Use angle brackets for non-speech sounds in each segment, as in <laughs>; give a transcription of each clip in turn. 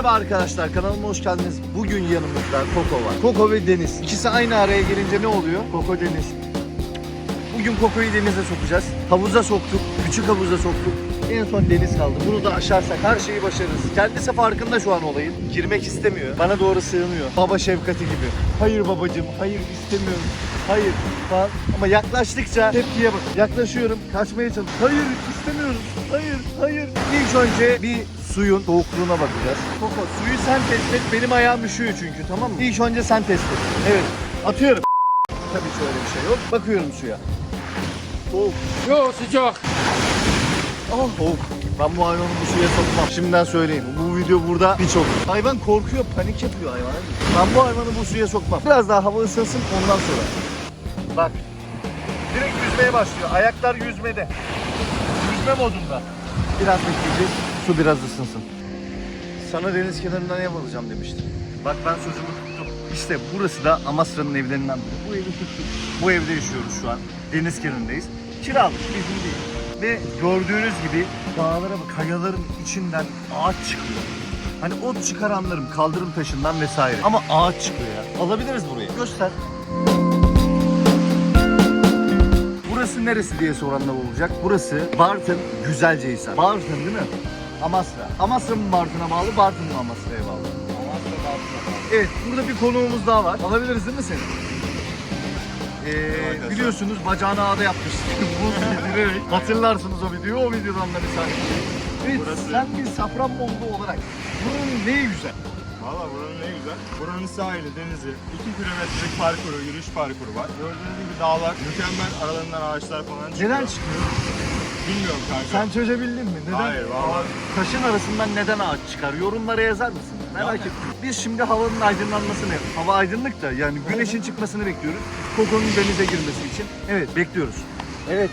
Merhaba arkadaşlar kanalıma hoş geldiniz. Bugün yanımızda Koko var. Koko ve Deniz. İkisi aynı araya gelince ne oluyor? Koko Deniz. Bugün Koko'yu denize sokacağız. Havuza soktuk. Küçük havuza soktuk. En son deniz kaldı. Bunu da aşarsak her şeyi başarırız. Kendisi farkında şu an olayın. Girmek istemiyor. Bana doğru sığınıyor. Baba şefkati gibi. Hayır babacığım, hayır istemiyorum. Hayır falan. Ama yaklaştıkça tepkiye bakın. Yaklaşıyorum, kaçmaya çalışıyorum. Hayır istemiyorum. Hayır, hayır. İlk önce bir suyun soğukluğuna bakacağız. Koko suyu sen test et. Benim ayağım üşüyor çünkü tamam mı? İlk önce sen test et. Evet. Atıyorum. Tabii şöyle bir şey yok. Bakıyorum suya. Soğuk. Yo sıcak. Ah soğuk. Ben bu hayvanı bu suya sokmam. Şimdiden söyleyeyim. Bu video burada hiç olur. Hayvan korkuyor, panik yapıyor hayvan. Ben bu hayvanı bu suya sokmam. Biraz daha hava ısınsın ondan sonra. Bak. Direkt yüzmeye başlıyor. Ayaklar yüzmede. Yüzme modunda. Biraz bekleyeceğiz. Su biraz ısınsın. Sana deniz kenarından ev alacağım demiştim. Bak ben sözümü tuttum. İşte burası da Amasra'nın evlerinden biri. Bu evi tuttuk. Bu evde yaşıyoruz şu an. Deniz kenarındayız. Kiralık, bizim değil. Ve gördüğünüz gibi dağlara bak, kayaların içinden ağaç çıkıyor. Hani ot çıkar anlarım kaldırım taşından vesaire. Ama ağaç çıkıyor ya. Alabiliriz burayı. Göster. Burası neresi diye soranlar olacak. Burası Bartın Güzelcehisar. Bartın değil mi? Amasra. Amasra mı Bartın'a bağlı, Bartın mı Amasra'ya bağlı? Evet, burada bir konuğumuz daha var. Alabiliriz değil mi seni? Ee, biliyorsunuz bacağını ağda yapmıştık. <laughs> Bu videoyu hatırlarsınız o videoyu. O videodan da bir sahne. Evet, Burası- sen bir Safranbolu olarak bunun neyi güzel? Valla buranın ne güzel. Buranın sahili, denizi, 2 kilometrelik parkuru, yürüyüş parkuru var. Gördüğünüz gibi dağlar, mükemmel aralarından ağaçlar falan çıkıyor. Neden çıkıyor? Bilmiyorum kanka. Sen çözebildin mi? Neden? Hayır, vallahi. Taşın arasından neden ağaç çıkar? Yorumlara yazar mısın? Merak ettim. Biz şimdi havanın aydınlanmasını, hava aydınlık da yani güneşin çıkmasını bekliyoruz. Koko'nun denize girmesi için. Evet, bekliyoruz. Evet.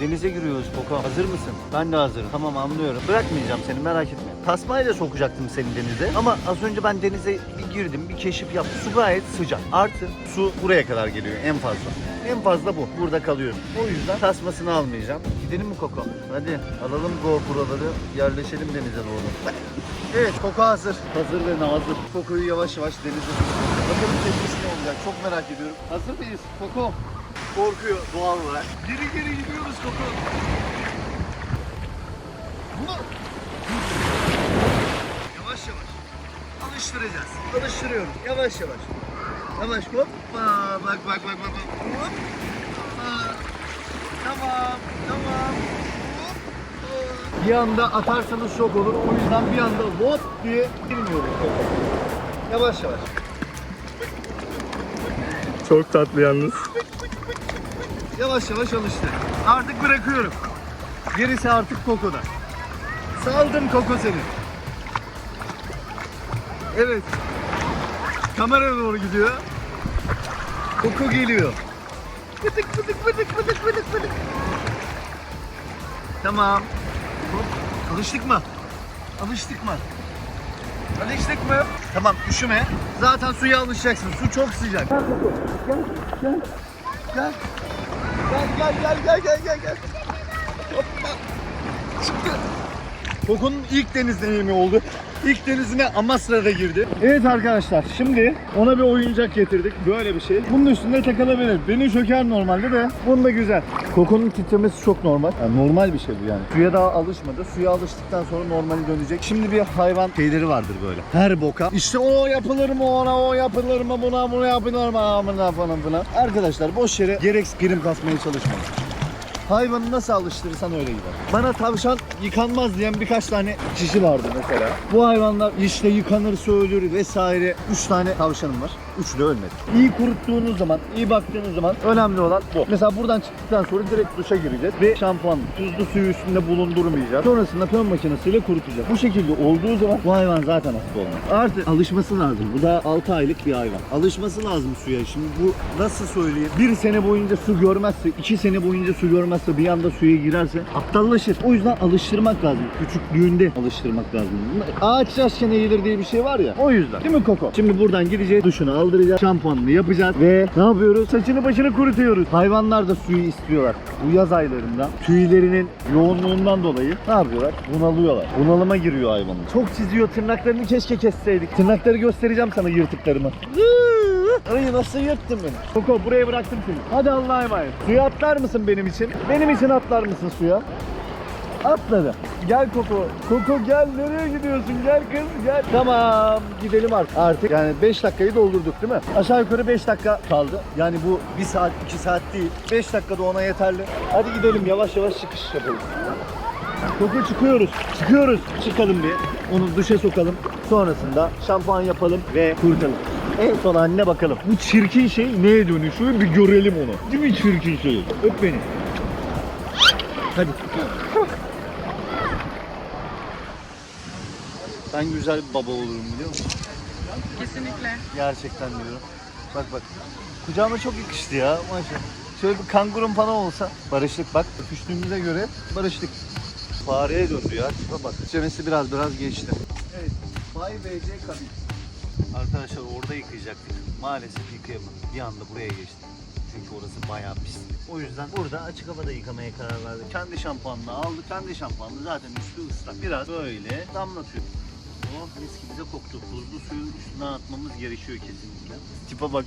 Denize giriyoruz Koko. Hazır mısın? Ben de hazırım. Tamam anlıyorum. Bırakmayacağım seni merak etme. Tasmayla sokacaktım seni denize. Ama az önce ben denize bir girdim, bir keşif yaptım. Su gayet sıcak. Artı su buraya kadar geliyor en fazla. En fazla bu. Burada kalıyoruz. O yüzden tasmasını almayacağım. Gidelim mi Koko? Hadi alalım GoPro'ları, yerleşelim denize doğru. Evet Koko hazır. Hazır ve nazır. Koko'yu yavaş yavaş denize. Bakalım tepkisi ne olacak çok merak ediyorum. Hazır mıyız Koko? Korkuyor doğal olarak. Geri geri gidiyoruz Koko. Bunu yavaş yavaş alıştıracağız. Alıştırıyorum yavaş yavaş. Yavaş hoppa bak bak bak bak. bak. Hop. Aa, Tamam tamam. Hop. Bir anda atarsanız şok olur. O yüzden bir anda hop diye girmiyoruz. Yavaş yavaş. Çok tatlı yalnız. Yavaş yavaş alıştı. Artık bırakıyorum. Gerisi artık Koko'da. Saldım Koko seni. Evet. Kameraya doğru gidiyor. Koko geliyor. Fıtık fıtık fıtık fıtık fıtık fıtık. Tamam. Alıştık mı? Alıştık mı? Alıştık mı? Tamam üşüme. Zaten suya alışacaksın. Su çok sıcak. Gel. Gel. Gel. Gel. Gel gel gel gel gel gel. Hoppa. Çıktı. Koko'nun ilk deniz deneyimi oldu. İlk denizine Amasra'da girdi. Evet arkadaşlar şimdi ona bir oyuncak getirdik. Böyle bir şey. Bunun üstünde takılabilir. Beni şöker normalde de. Bunda güzel. Koko'nun titremesi çok normal. Yani normal bir şey bu yani. Suya daha alışmadı. Suya alıştıktan sonra normali dönecek. Şimdi bir hayvan şeyleri vardır böyle. Her boka. İşte o yapılır mı ona o yapılır mı buna bunu yapılır mı amına falan filan. Arkadaşlar boş yere gereksiz prim kasmaya çalışmayın. Hayvanı nasıl alıştırırsan öyle gider. Bana tavşan yıkanmaz diyen birkaç tane kişi vardı mesela. Bu hayvanlar işte yıkanırsa ölür vesaire. Üç tane tavşanım var. Üçü de ölmedi. İyi kuruttuğunuz zaman, iyi baktığınız zaman önemli olan bu. Mesela buradan çıktıktan sonra direkt duşa gireceğiz ve şampuan, tuzlu suyu üstünde bulundurmayacağız. Sonrasında fön makinesiyle kurutacağız. Bu şekilde olduğu zaman bu hayvan zaten hasta olmaz. Artık alışması lazım. Bu da 6 aylık bir hayvan. Alışması lazım suya. Şimdi bu nasıl söyleyeyim? Bir sene boyunca su görmezse, iki sene boyunca su görmezse, bir anda suya girerse aptallaşır. O yüzden alıştırmak lazım. Küçüklüğünde alıştırmak lazım. Ağaç yaşken eğilir diye bir şey var ya. O yüzden. Değil mi Koko? Şimdi buradan gideceğiz, duşunu Kaldıracağız. Şampuanını yapacağız. Ve ne yapıyoruz? Saçını başını kurutuyoruz. Hayvanlar da suyu istiyorlar. Bu yaz aylarında tüylerinin yoğunluğundan dolayı ne yapıyorlar? Bunalıyorlar. Bunalıma giriyor hayvanın. Çok çiziyor. Tırnaklarını keşke kesseydik. Tırnakları göstereceğim sana yırtıklarımı. Ay nasıl yırttın beni? Koko buraya bıraktım seni. Hadi Allah'a emanet. Suya atlar mısın benim için? Benim için atlar mısın suya? Atladı. Gel Koko. Koko gel nereye gidiyorsun? Gel kız gel. Tamam gidelim artık. Artık yani 5 dakikayı doldurduk değil mi? Aşağı yukarı 5 dakika kaldı. Yani bu 1 saat 2 saat değil. 5 dakikada ona yeterli. Hadi gidelim yavaş yavaş çıkış yapalım. Koko çıkıyoruz. Çıkıyoruz. Çıkalım bir. Onu duşa sokalım. Sonrasında şampuan yapalım ve kurutalım. En son haline bakalım. Bu çirkin şey neye dönüşüyor bir görelim onu. Değil mi çirkin şey? Öp beni. Hadi. Ben güzel baba olurum biliyor musun? Kesinlikle. Gerçekten diyorum. Bak bak. Kucağıma çok yakıştı ya maşallah. Şöyle bir kangurum falan olsa. Barışlık bak. Öpüştüğümüze göre barışlık. Fareye döndü ya. Tipe bak. Çenesi biraz biraz geçti. Evet. Bay BC kabin. Arkadaşlar orada yıkayacaktık. Maalesef yıkayamadık. Bir anda buraya geçtik. Çünkü orası bayağı pis. O yüzden burada açık havada yıkamaya karar verdik. Kendi şampuanını aldık. Kendi şampuanını zaten üstü ıslak. Biraz böyle damlatıyor. Oh mis gibi de koktu. Tuzlu suyu üstüne atmamız gerekiyor kesinlikle. Tipe bak.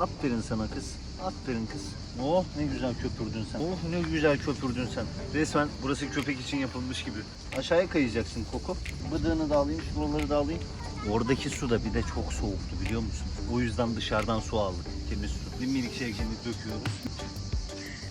Aferin sana kız. Aferin kız. Oh ne güzel köpürdün sen. Oh ne güzel köpürdün sen. Resmen burası köpek için yapılmış gibi. Aşağıya kayacaksın Koko. Bıdığını da alayım, şuraları da alayım. Oradaki su da bir de çok soğuktu biliyor musun? O yüzden dışarıdan su aldık. Temiz su. Bir minik şey döküyoruz.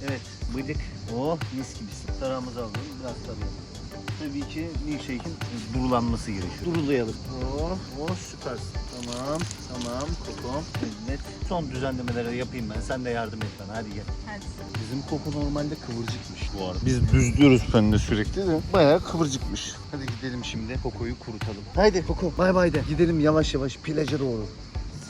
Evet, bıdık. Oh mis gibisin. Tarağımızı alalım, biraz tarayalım. Tabii ki milkshake'in durulanması gerekiyor. Durulayalım. Oh, oh süpersin. Tamam, tamam kokom. Evet. Son düzenlemeleri yapayım ben. Sen de yardım et bana. Hadi gel. Hadi. Bizim koku normalde kıvırcıkmış bu arada. Biz düzlüyoruz seninle sürekli de. Bayağı kıvırcıkmış. Hadi gidelim şimdi kokoyu kurutalım. Haydi koko bay bay de. Gidelim yavaş yavaş plaja doğru.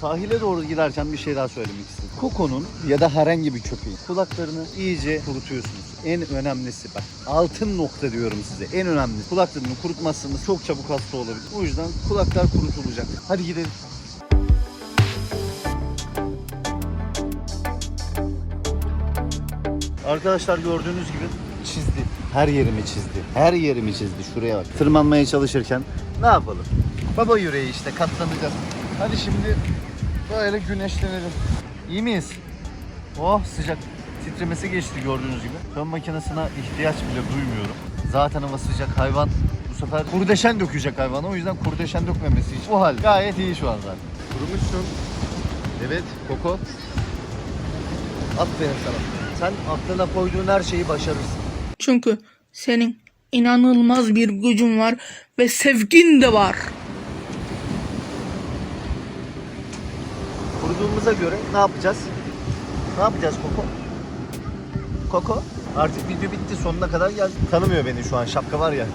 Sahile doğru giderken bir şey daha söylemek istedim. Koko'nun ya da herhangi bir köpeğin kulaklarını iyice kurutuyorsunuz. En önemlisi bak altın nokta diyorum size. En önemlisi kulaklarını kurutmazsanız çok çabuk hasta olabilir. O yüzden kulaklar kurutulacak. Hadi gidelim. Arkadaşlar gördüğünüz gibi çizdi. Her yerimi çizdi. Her yerimi çizdi. Şuraya bak. Tırmanmaya çalışırken ne yapalım? Baba yüreği işte katlanacağız. Hadi şimdi böyle güneşlenelim. İyi miyiz? Oh sıcak. Titremesi geçti gördüğünüz gibi. Fön makinesine ihtiyaç bile duymuyorum. Zaten hava sıcak hayvan bu sefer kurdeşen dökecek hayvana. O yüzden kurdeşen dökmemesi için. Bu hal gayet iyi şu an zaten. Kurumuşsun. Evet Koko. Aferin sana. Sen aklına koyduğun her şeyi başarırsın. Çünkü senin inanılmaz bir gücün var ve sevgin de var. Kuruduğumuza göre ne yapacağız? Ne yapacağız Koko? Koko? Artık video bitti sonuna kadar geldi. Tanımıyor beni şu an şapka var ya.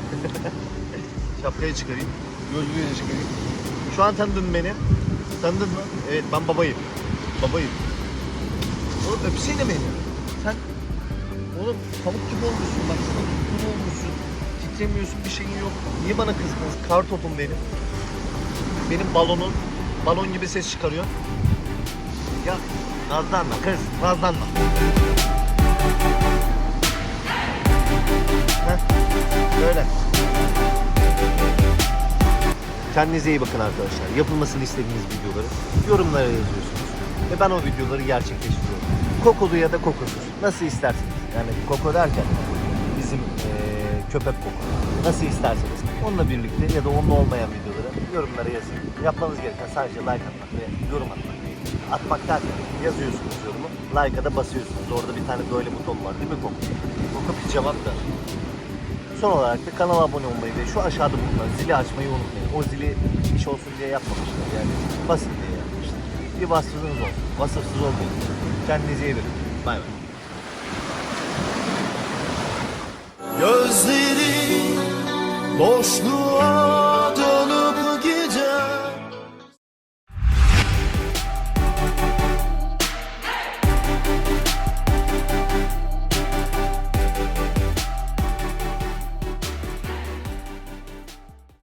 <laughs> Şapkayı çıkarayım. Gözlüğü de çıkarayım. Şu an tanıdın beni. Tanıdın mı? Evet ben babayım. Babayım. Oğlum öpsene beni. Sen oğlum pamuk gibi olmuşsun bak sana tutun olmuşsun. Titremiyorsun bir şeyin yok. Niye bana kızdınız? Kar topum benim. Benim balonun balon gibi ses çıkarıyor. Ya nazlanma kız nazlanma. Heh, böyle. Kendinize iyi bakın arkadaşlar. Yapılmasını istediğiniz videoları yorumlara yazıyorsunuz. Ve ben o videoları gerçekleştiriyorum. Kokolu ya da kokosuz. Nasıl isterseniz. Yani koko derken bizim eee, köpek koku. Nasıl isterseniz. Onunla birlikte ya da onunla olmayan videoları yorumlara yazın. Yapmanız gereken sadece like atmak ve yorum atmak. Atmak derken yazıyorsunuz yorumu. Like'a da basıyorsunuz. Orada bir tane böyle buton var değil mi Koko? Koko bir cevap ver. Son olarak da kanala abone olmayı ve şu aşağıda bulunan zili açmayı unutmayın. O zili iş olsun diye yapmamışlar yani basın diye yapmışlar. Bir vasfınız olsun. Vasıfsız olmayın. Kendinize iyi bakın. Bay bay. Gözleri boşluğa